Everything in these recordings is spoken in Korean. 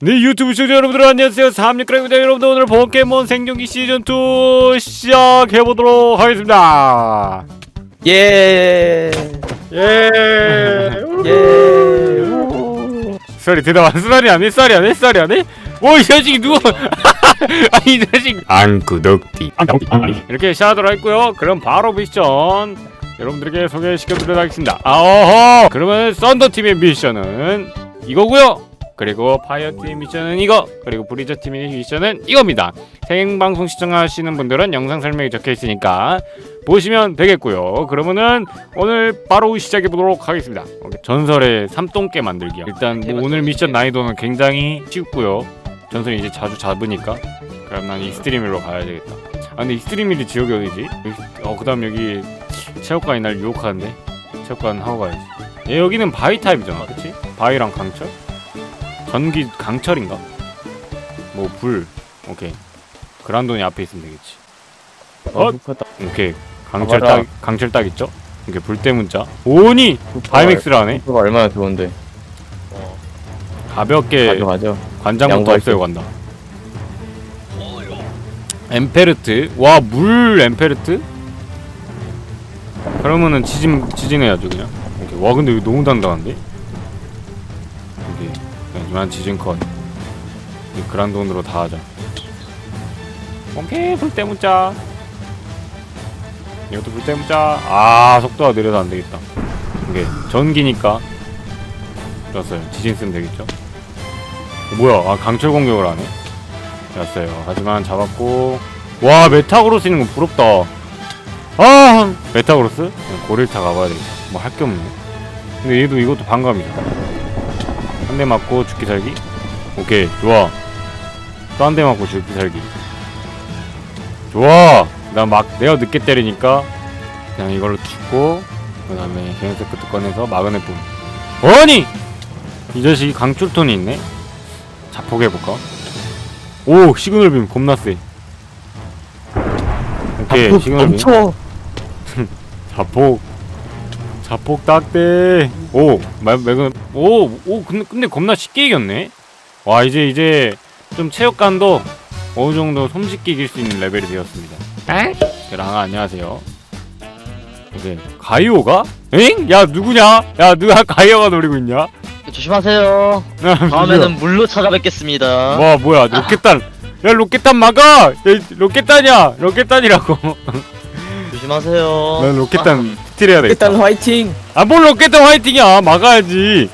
네 유튜브 시청자 여러분들 안녕하세요. 삼육그라입니다. 여러분들 오늘 포켓몬 생존기 시즌2 시작해보도록 하겠습니다. 예. 예. 예. 우. 쌀이 대답 안 쌀이 안해 쌀이 안해 쌀이 안해 뭐이 자식이 누워 아니 이 자식. 안 구독띠. 이렇게 시작하도록 했고요. 그럼 바로 미션 여러분들에게 소개시켜드리도록 하겠습니다. 아어허 그러면 썬더팀의 미션은 이거고요 그리고 파이어팀 미션은 이거 그리고 브리저팀의 미션은 이겁니다. 생방송 시청하시는 분들은 영상 설명이 적혀 있으니까 보시면 되겠고요. 그러면은 오늘 바로 시작해 보도록 하겠습니다. 전설의 삼똥개 만들기요. 일단 뭐 오늘 미션 난이도는 굉장히 쉽고요. 전설 이제 자주 잡으니까. 그럼 난 익스트림으로 가야 되겠다. 아 근데 익스트림일이 지역이 어디지? 여기, 어 그 다음 여기 체육관이 날 유혹하는데? 체육관 하고 가야지. 얘 여기는 바위 타입이잖아. 그치? 바위랑 강철? 전기 강철인가? 뭐 불 오케이 그란돈이 앞에 있으면 되겠지 어, 어? 오케이 강철 가봐라. 딱 강철 딱 있죠? 오케이 불때 문자 오니 바이맥스를 하네 그거 얼마나 좋은데. 가볍게 가져가죠. 관장부터 양보할게. 없애고 간다 엠페르트 와 물 엠페르트? 그러면은 지진 지진해야죠 그냥 오케이. 와 근데 이거 너무 단단한데? 오케이 그냥 이만 지진 컷 이 그란돈으로 다 하자. 오케이 불때 문자 이것도 불때 문자 아 속도가 느려서 안 되겠다. 오케이 전기니까. 좋았어요. 지진 쓰면 되겠죠? 어, 뭐야? 아 강철 공격을 하네? 됐어요. 하지만 잡았고. 와 메타그로스 있는 거 부럽다. 아! 메타그로스? 그냥 고릴타 가봐야 되겠다. 뭐 할 게 없네 근데 얘도 이것도 반감이죠 한 대 맞고 죽기 살기? 오케이 좋아. 또 한 대 맞고 죽기 살기. 좋아! 난 막 내가 늦게 때리니까 그냥 이걸로 죽고 그 다음에 개인세크트 꺼내서 마그넷 뿜. 아니? 이 자식이 강출톤이 있네? 자폭 해볼까? 오 시그널 빔 겁나 세. 오케이 자폭 시그널 빔. 멈춰. 자폭 자폭 딱대 오 말, 말그 오오 근데, 근데 겁나 쉽게 이겼네 와 이제 이제 좀 체육관도 어느 정도 손쉽게 이길 수 있는 레벨이 되었습니다 랑아 안녕하세요 오케이 가이오가? 엥? 야 누구냐? 야 누가 가이오가 노리고 있냐? 조심하세요. 다음에는 물로 찾아뵙겠습니다. 와 뭐야 로켓단 야 로켓단 막아 야, 로켓단이야 로켓단이라고 조심하세요. 난 로켓단 스틸해야 되겠다. 일단 화이팅. 아 뭘 로켓단 화이팅이야. 막아야지.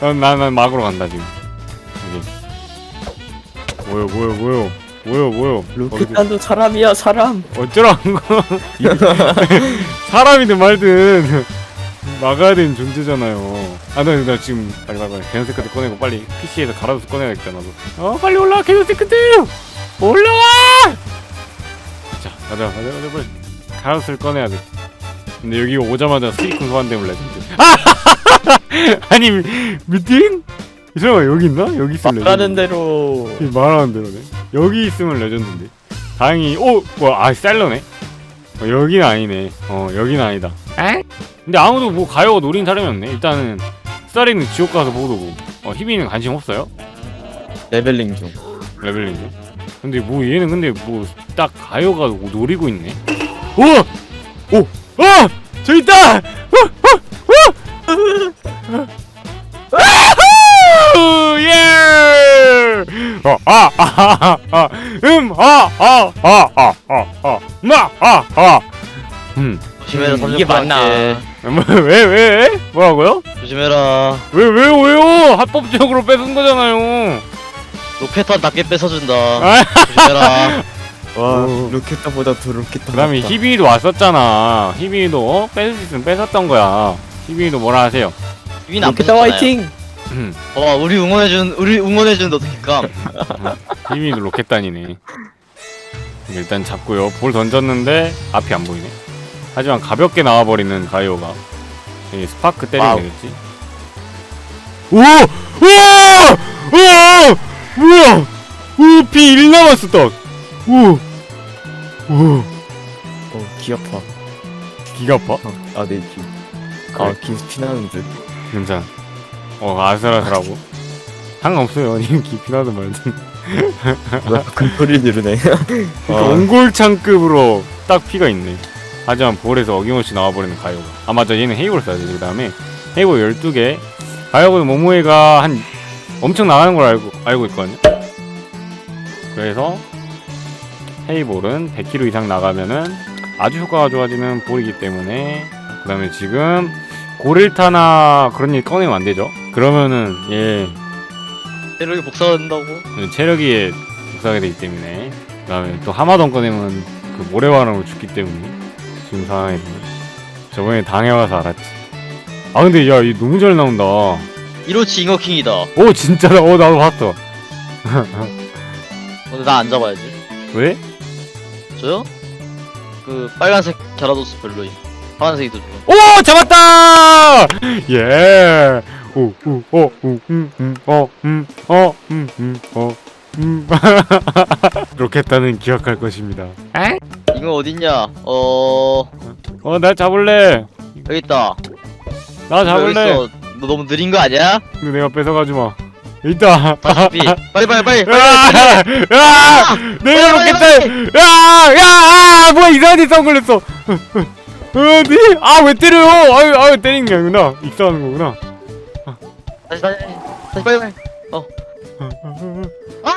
난, 난, 난 막으러 간다 지금. 여기 뭐요 뭐요 뭐요? 뭐요 뭐요? 로켓단도 사람이야 사람. 어쩌라는 거? 사람이든 말든 막아야 되는 존재잖아요. 아 나 나 지금 빨리 빨리 빨리. 개연세크트 꺼내고 빨리 PC에서 갈아서 꺼내야겠다 나도. 어 빨리 올라와 개연세크트 올라와! 자 가자 가자 가자 빨리. 갈아서를 꺼내야 돼 근데 여기 오자마자 스티큰 소환되면 레전드 아니 미팅? 이 사람아 여기 있나? 여기 있으면 레전드 말하는 대로. 이 말하는 대로네. 여기 있으면 레전드인데. 다행히 오 뭐야 아 셀러네. 어, 여기는 아니네. 어 여기는 아니다. 에? 근데 아무도 뭐 가요가 노린 사람이 없네. 일단은 스타리는 지옥 가서 못 오고. 어 희빈이는 관심 없어요. 레벨링 중. 레벨링 중. 근데 뭐 얘는 근데 뭐 딱 가요가 노리고 있네. 오! 오! 어! 저 있다! 아후! 예! 어, 아, 아, 아, 아, 음, 아, 아, 아, 아, 아, 아, 마, 아, 아, 음, 조심해라. 음, 이게. 맞나? 뭐, 왜, 왜? 뭐라고요? 조심해라. 왜, 왜요, 왜요? 합법적으로 뺏은 거잖아요. 로켓탄 낮게 뺏어준다. 아. 조심해라. 와 로켓단보다 더 로켓단. 그 다음에 같다. 희빈이도 왔었잖아. 어? 뺏을 수 있으면 뺏었던 거야. 희빈이도 뭐라 하세요? 뺏었잖아요. 화이팅. 음, 어, 우리 응원해준 우리 응원해준 어떡할까? 희빈이도 로켓단이네. 일단 잡고요. 볼 던졌는데 앞이 안 보이네. 하지만 가볍게 나와버리는 가이오가 스파크 때리면 와우. 되겠지. 오! 우와! 우와! 뭐야! 오, 피1 남았어, 딱! 오! 오! 어귀 아파. 기가 아파? 아내 귀. 아, 귀 피나는 듯. 괜찮아. 어, 아슬아슬하고. 상관없어요 님 깊이나든 말든 큰 소리 지르네. 그러니까 아, 옹골창급으로 딱 피가 있네 하지만 볼에서 어김없이 나와버리는 가요가 아 맞아 얘는 헤이볼 써야 되그 다음에 헤이볼 12개 가요보다 모모에가 한 엄청 나가는 걸 알고 알고 있거든요 그래서 헤이볼은 100kg 이상 나가면은 아주 효과가 좋아지는 볼이기 때문에 그 다음에 지금 고릴타나 그런 일 꺼내면 안 되죠? 그러면은 얘 체력이 복사가 된다고? 체력이 복사하게 되기 때문에. 그 다음에 또 하마돈 꺼내면 그 모래바람으로 죽기 때문에. 지금 상황에서 저번에 당해와서 알았지. 아 근데 야 이 너무 잘 나온다. 이로치 잉어킹이다. 오 진짜다. 어 나도 봤어. 근데 나 안 잡아야지. 왜? 저요? 그 빨간색 갸라도스 별로임. 파란색이 더 좋아. 오 잡았다 예 오 오오음음 어 음 어음어음 로켓단은 기억할 것입니다 잉어 어딨냐? 어 어 나 잡을래 여기 있다. 나 잡을래 있어. 너 너무 느린 거 아니야? 근데 내가 뺏어가지 마 다시 빨리 빨리 빨리. 빨리. 내가 빨리, 놓겠다! 야! 야! 아! 뭐야 이상한 데 싸움 걸렸어! 어디? 아왜 때려요? 아유 아유 때리는 게 아니구나 익사하는 거구나 다시 다시 다시 빨리 빨리. 어. 아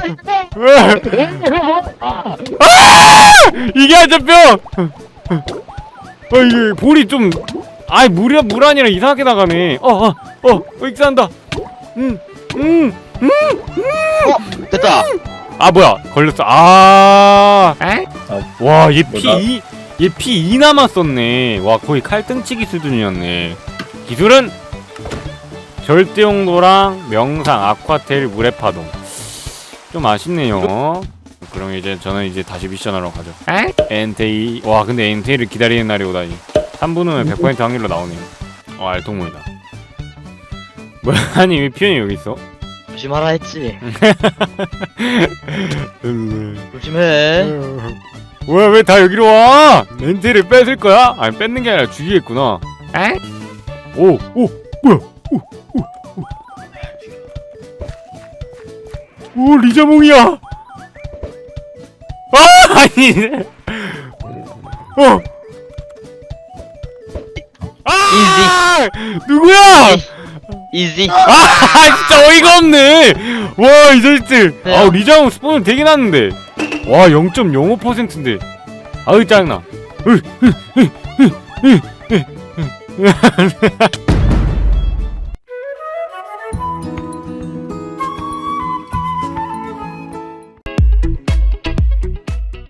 아! 이게 안 잡혀! 어 이게 볼이 좀 아이 물이 물 아니라 이상하게 나가네 어어어 어, 어, 익사한다 음 음 어, 됐다. 아 뭐야 걸렸어 아 아, 와, 얘피 뭐다? 2, 얘피 2 남았었네. 와, 거의 칼등치기 수준이었네. 기술은 절대용도랑 명상, 아쿠아테일, 물의 파동. 좀 아쉽네요. 그럼 이제 저는 이제 다시 미션하러 가죠. 엔테이. 와, 근데 엔테이를 기다리는 날이 오다니. 3분 후면 100% 확률로 나오네요. 어, 알통무이다. 뭐야, 아니, 왜 피언이 여기 있어? 조심하라 했지. 음. 조심해. 뭐야 왜 다 여기로 와? 렌트를 뺏을 거야? 아니 뺏는 게 아니라 죽이겠구나. 에? 오, 오, 뭐야? 오, 오, 오. 오 리자몽이야. 아 아니. 어. 아! 누구야? 이지. 아 진짜 어이가 없네 와 이 자식들 왜요? 아 리자몽 스폰은 되긴 하는데 와 0.05%인데 아유 짜증나 으, 으, 으, 으, 으, 으, 으.